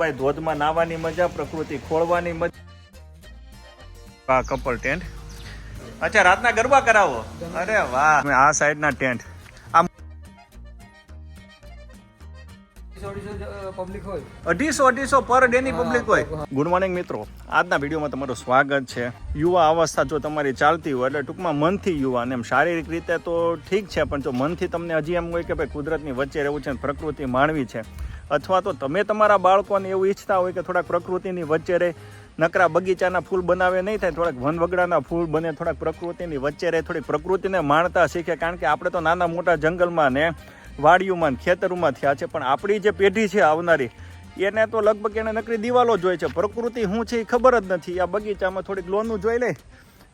ભાઈ ધોધમાં નાવાની મજા, પ્રકૃતિ ખોળવાની મજા. આ કપલ ટેન્ટ અચ્છા, રાતના ગરબા કરાવો. અરે વાહ. આ સાઈડના ટેન્ટ અઢીસો અઢીસો પર ડે ની પબ્લિક હોય. ગુડ મોર્નિંગ મિત્રો. આજના વિડીયોમાં તમારું સ્વાગત છે. યુવા અવસ્થા જો તમારી ચાલતી હોય, એટલે ટૂંકમાં મનથી યુવા અને એમ શારીરિક રીતે તો ઠીક છે, પણ જો મનથી તમને હજી એમ હોય કે ભાઈ કુદરતની વચ્ચે રહેવું છે પ્રકૃતિ માણવી છે અથવા તો તમે તમારા બાળકોને એવું ઈચ્છતા હોય કે થોડાક પ્રકૃતિની વચ્ચે રહે. નકરા બગીચાના ફૂલ બનાવે નહીં થાય, થોડાક વનવગડાના ફૂલ બને, થોડાક પ્રકૃતિની વચ્ચે રહે, થોડીક પ્રકૃતિને માણતા શીખે. કારણ કે આપણે તો નાના મોટા જંગલમાં ને વાડીઓમાં ખેતરોમાં થયા છે, પણ આપણી જે પેઢી છે આવનારી, એને તો લગભગ એને નકરી દિવાલો જોઈ છે. પ્રકૃતિ શું છે એ ખબર જ નથી. આ બગીચામાં થોડીક લોનું જોઈ લે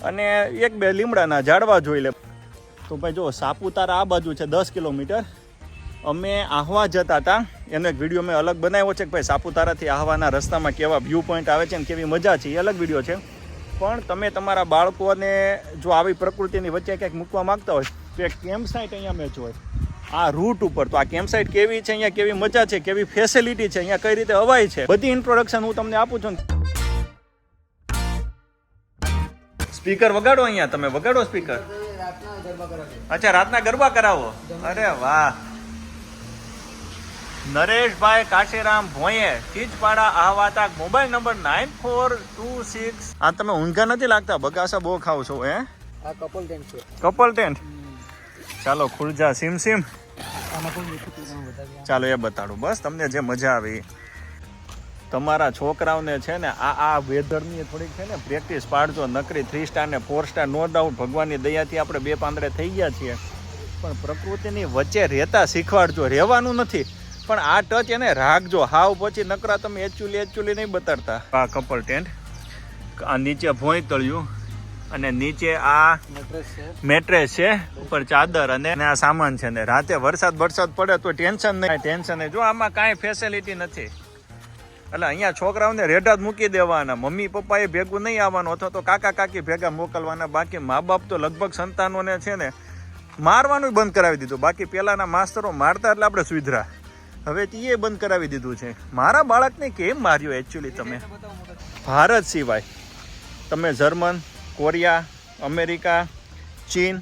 અને એક બે લીમડાના ઝાડવા જોઈ લે. તો ભાઈ જો સાપુતારા આ બાજુ છે દસ કિલોમીટર. અમે આહવા જતા હતા. એનો એક વીડિયો મેં અલગ બનાવ્યો છે કે ભાઈ સાપુતારાથી આહવાના રસ્તામાં કેવા વ્યૂ પોઈન્ટ આવે છે અને કેવી મજા છે એ અલગ વીડિયો છે. પણ તમે તમારા બાળકોને જો આવી પ્રકૃતિની વચ્ચે ક્યાંક મૂકવા માંગતા હોય તો એક કેમ્પ સાઇટ અહીંયા મેં હોય આ રૂટ ઉપર તો આ કેમ્પ સાઇટ કેવી છે અહીંયા કેવી મજા છે કેવી ફેસિલિટી છે અહીંયા કઈ રીતે અવાય છે બધી ઇન્ટ્રોડક્શન હું તમને આપું છું. સ્પીકર વગાડો અહીંયા તમે વગાડો સ્પીકર અચ્છા રાતના ગરબા કરાવો. અરે વાહ. નરેશભાઈ કાશીરામ ભોઈએ Chijpada આહવાતા mobile number nine four two six. આ તમે ઊંઘા નથી લાગતા? બગાસા બહુ ખાવ છો હે? આ કપલ ટેન્ટ છે. Couple tent? ચાલો ખુરજા સિમ સિમ. ચાલો એ બતાડું. બસ તમને જે મજા આવી. તમારા છોકરાઓને છે ને આ આ વેધરની થોડીક છે ને પ્રેક્ટિસ પાડજો. નકરી થ્રી સ્ટાર ને ફોર સ્ટાર નો ડાઉટ ભગવાનની દયાથી આપણે બે પાંદડે થઈ ગયા છીએ. પણ પ્રકૃતિની વચ્ચે રહેતા શીખવાડજો. રહેવાનું નથી. પણ આ ટચ એને રાખજો. હાવ પછી નકરા તમે એચ્યુલી એચ્યુલી નહીં બતાડતા. આ કપલ ટેન્ટ આ નીચે ભોંય તળ્યું અને નીચે આ મેટ્રેસ છે. ઉપર ચાદર અને આ સામાન છે ને. રાતે વરસાદ વરસાદ પડે તો ટેન્શન નહીં. ટેન્શન નહીં. જો આમાં કાંઈ ફેસિલિટી નથી. એટલે અહીંયા છોકરાઓને રેઢા જ મૂકી દેવાના. મમ્મી પપ્પાએ ભેગું નહીં આવવાનું. અથવા તો કાકા કાકી ભેગા મોકલવાના. બાકી મા બાપ તો લગભગ સંતાનોને છે ને. મારવાનું બંધ કરાવી દીધું. બાકી પહેલાના માસ્તરો મારતા એટલે આપણે સુધરા. હવે તે એ બંધ કરાવી દીધું છે. મારા બાળકને કેમ માર્યો એકચ્યુઅલી તમે? ભારત સિવાય. તમે જર્મન કોરિયા અમેરિકા ચીન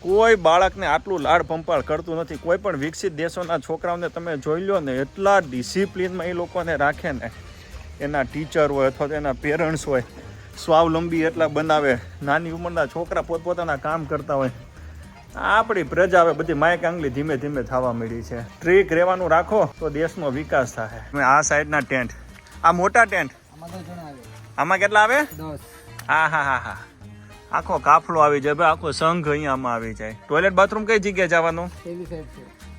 કોઈ બાળકને આટલું લાડ પંપાળ કરતું નથી. કોઈ પણ વિકસિત દેશોના છોકરાઓને તમે જોઈ લો ને એટલા ડિસિપ્લિનમાં એ લોકોને રાખે ને. એના ટીચર હોય અથવા તો એના પેરેન્ટ્સ હોય સ્વાવલંબી એટલા બનાવે. નાની ઉંમરના છોકરા પોતપોતાના કામ કરતા હોય. આપણી પ્રજા હવે બધી માયક આંગળી ધીમે ધીમે થવા મળી છે. ટ્રીક રહેવાનું રાખો તો દેશનો વિકાસ થાય આ સાઈડના ટેન્ટ. આ મોટા ટેન્ટ. આમાં આમાં કેટલા આવે? હા હા હા હા. આખો કાફલો આવી જાય ભાઈ આખો સંઘ અહીંયામાં આવી જાય. ટોયલેટ બાથરૂમ કઈ જગ્યાએ જવાનું?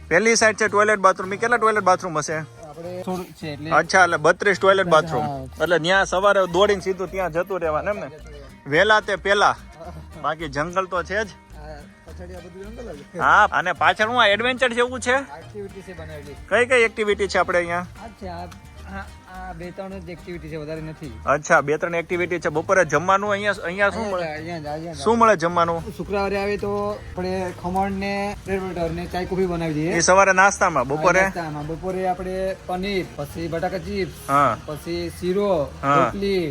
પહેલી સાઈડ છે. ટોયલેટ બાથરૂમ કેટલા ટોયલેટ બાથરૂમ હશે? છે અચ્છા એટલે બત્રીસ ટોયલેટ બાથરૂમ એટલે ત્યાં સવારે દોડીને સીધું ત્યાં જતું રહેવાનું એમ ને? વહેલા તે પેલા બાકી જંગલ તો છે જ. હા અને પાછળ હું એડવેન્ચર જેવું છે? કઈ કઈ એક્ટિવિટી છે આપણે અહીંયા? બે ત્રણ જ એક્ટિવિટી છે વધારે નથી. અચ્છા બે ત્રણ એક્ટિવિટી છે. બપોરે જમવાનું અહીંયા અહીંયા શું મળે. શું જમવાનું? શુક્રવારે આવે તો આપણે ખમણ ને બ્રેડ બટર ને ચાય કોફી બનાવી દઈએ. એ સવારે નાસ્તામાં બપોરે? બપોરે આપણે પનીર પછી બટાકા ચિપ્સ પછી શીરો રોટલી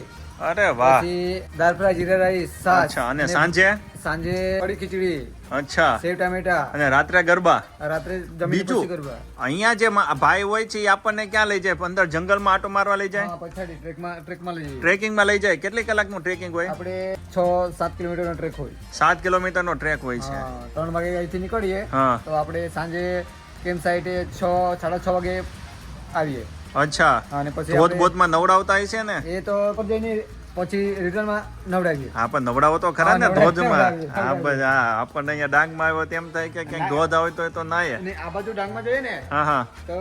અરે વાહ. પછી દાળ ફ્રાય જીરા રાઈસ અને સાંજે? સાંજે કડી ખીચડી અચ્છા. સેવ ટામેટા. અને રાત્રે ગરબા? રાત્રે બીજું? ગરબા. અહીંયા જે ભાઈ હોય છે એ આપણને ક્યાં લઈ જાય? અંદર જંગલમાં આટો મારવા લઈ જાય? પછાડી ટ્રેકમાં ટ્રેકમાં લઈ જઈએ. ટ્રેકિંગમાં લઈ જાય? કેટલી કલાકનું ટ્રેકિંગ હોય? આપણે છ સાત કિલોમીટરનો ટ્રેક હોય. સાત કિલોમીટરનો ટ્રેક હોય છે. ત્રણ વાગે અહીંથી નીકળીએ. તો આપણે સાંજે કેમ્પ સાઈટે છ સાડા છ વાગે આવીએ. અચ્છા. અને પછી ધોધ બોધમાં નવડાવતા હોય છે ને? એ તો જઈને પછી રિટર્નમાં નવડાવીએ હા પણ નવડાવો તો ખરા ને ધોધમાં. હા બસ હા આપણને અહીંયા ડાંગમાં આવ્યો તેમ થાય કે ક્યાંક ધોધ આવે તો એ તો નાય. અને આ બાજુ ડાંગમાં જઈએ ને હા હા. તો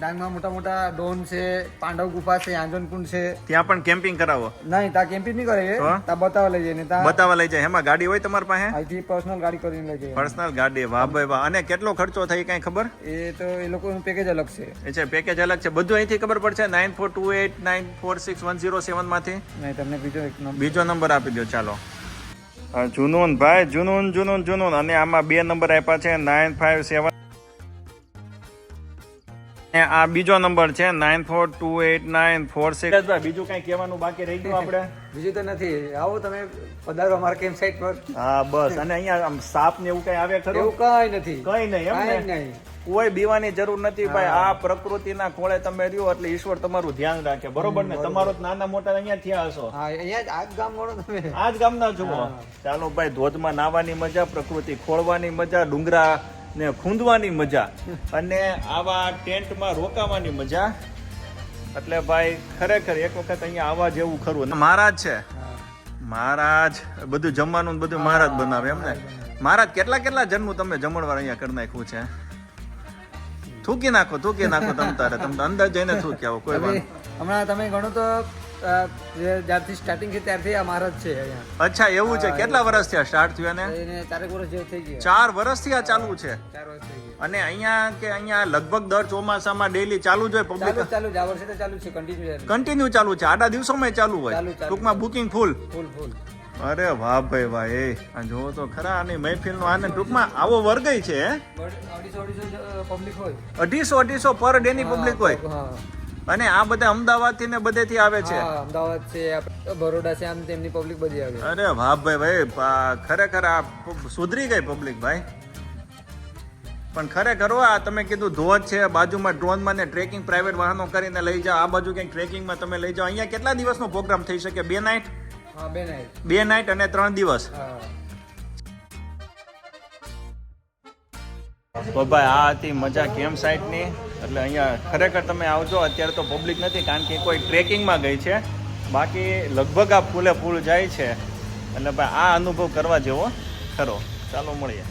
ડાંગમાં મોટા મોટા ડોન છે પાંડવ ગુફા છે આંજન કુંડ છે. ત્યાં પણ કેમ્પિંગ કરાવો. નહીં ત્યાં કેમ્પિંગ નહીં કરે ત્યાં બતાવવા લઈ જાય ને ત્યાં. બતાવવા લઈ જાય. એમાં ગાડી હોય તમારી પાસે? અહીંથી પર્સનલ ગાડી કરીને લઈ જાય પર્સનલ ગાડી. વાહ ભાઈ વાહ. અને કેટલો ખર્ચો થઈ કઈ ખબર? એ તો એ લોકોનું પેકેજ અલગ છે. એ છે પેકેજ અલગ છે. બધું અહીંથી ખબર પડશે. Nine four two eight nine four six one zero સેવનમાંથી. નહીં તમને બીજો એક બીજો નંબર આપી દો. ચાલો. જુનુન ભાઈ જુનૂન જુનૂન જુનૂન. અને આમાં બે નંબર આપ્યા છે. નાઇન ફાઇવ સેવન આ બીજો નંબર છે nine four two eight nine four six બીજું કઈ કહેવાનું બાકી રહી ગયું આપણે? બીજું તો નથી. આવો તમે પધારો અમારા કેમ્પ સાઇટ પર? હા બસ. અને અહીંયા આમ સાપ ને એવું કઈ આવે ખરું? એવું કઈ નથી. કઈ નહીં એમ નહીં. કોઈ બીવાની જરૂર નથી ભાઈ. આ પ્રકૃતિના કોળે તમે રહ્યો એટલે ઈશ્વર તમારું ધ્યાન રાખે. બરોબર ને? તમારો નાના મોટા અહીંયા થયા હશો. અહીંયા આ જ ગામ ના તમે. આ જ ગામના જુઓ. ચાલો ભાઈ ધોધમાં નાવાની મજા પ્રકૃતિ ખોળવાની મજા ડુંગરા ને ખૂંદવાની મજા. અને આવા ટેન્ટમાં રોકાવાની મજા. એટલે ભાઈ ખરેખર એક વખત અહીંયા આવવા જેવું ખરું. મહારાજ છે. મહારાજ બધું જમવાનું બધું મહારાજ બનાવે એમ ને? મહારાજ કેટલા કેટલા જન્મ તમે જમણવાર અહીંયા કરી નાખ્યું છે? થૂકી નાખો થૂકી નાખો તમ તારે. તમે અંદર જઈને થૂકી આવો કોઈ હમણાં તમે ગણો તો જ્યારથી સ્ટાર્ટિંગ છે ત્યારથી આ મહારાજ છે અહીંયા. અચ્છા એવું છે. કેટલા વર્ષ થયા સ્ટાર્ટ થયું એને? એને ચારેક વર્ષ જેવું થઈ ગયા. ચાર વર્ષથી આ ચાલુ છે? ચાર વર્ષ થઈ ગયા. અને અહીંયા કે અહીંયા લગભગ દર ચોમાસામાં ડેલી ચાલુ જ હોય પબ્લિક ચાલુ જ આ વર્ષે તો ચાલુ છે કન્ટિન્યુ કન્ટિન્યુ ચાલુ છે. આડા દિવસોમાં ચાલુ હોય. ટૂંકમાં બુકિંગ ફૂલ ફૂલ ફૂલ અરે વાહ ભાઈ વાહ એ આ જોવો તો ખરા. આની મહેફિલનો આને ટૂંકમાં આવો વર્ગય છે? અઢીસો અઢીસો પબ્લિક હોય. અઢીસો અઢીસો પર ડે ની પબ્લિક હોય. અને આ બધા અમદાવાદથી ને બધેથી આવે છે. અમદાવાદ છે બરોડા છે આમ તેમની પબ્લિક બધી આવે અરે વાહ ભાઈ ભાઈ ખરેખર આ સુધરી ગઈ પબ્લિક ભાઈ. પણ ખરેખર આ તમે કીધું ધોધ છે બાજુમાં ડ્રોનમાં ને ટ્રેકિંગ પ્રાઇવેટ વાહનો કરીને લઈ જાઓ આ બાજુ ક્યાંક ટ્રેકિંગમાં તમે લઈ જાઓ. અહીંયા કેટલા દિવસનો પ્રોગ્રામ થઈ શકે? બે નાઇટ હા બે નાઇટ બે નાઇટ અને ત્રણ દિવસ? તો ભાઈ આ હતી મજા કેમ્પ સાઇટની એટલે અહીંયા ખરેખર તમે આવજો, અત્યારે તો પબ્લિક નથી, કારણ કે કોઈ ટ્રેકિંગમાં ગઈ છે. બાકી લગભગ આ ફૂલે ફૂલ જાય છે. એટલે ભાઈ આ અનુભવ કરવા જેવો ખરો. ચાલો મળીએ.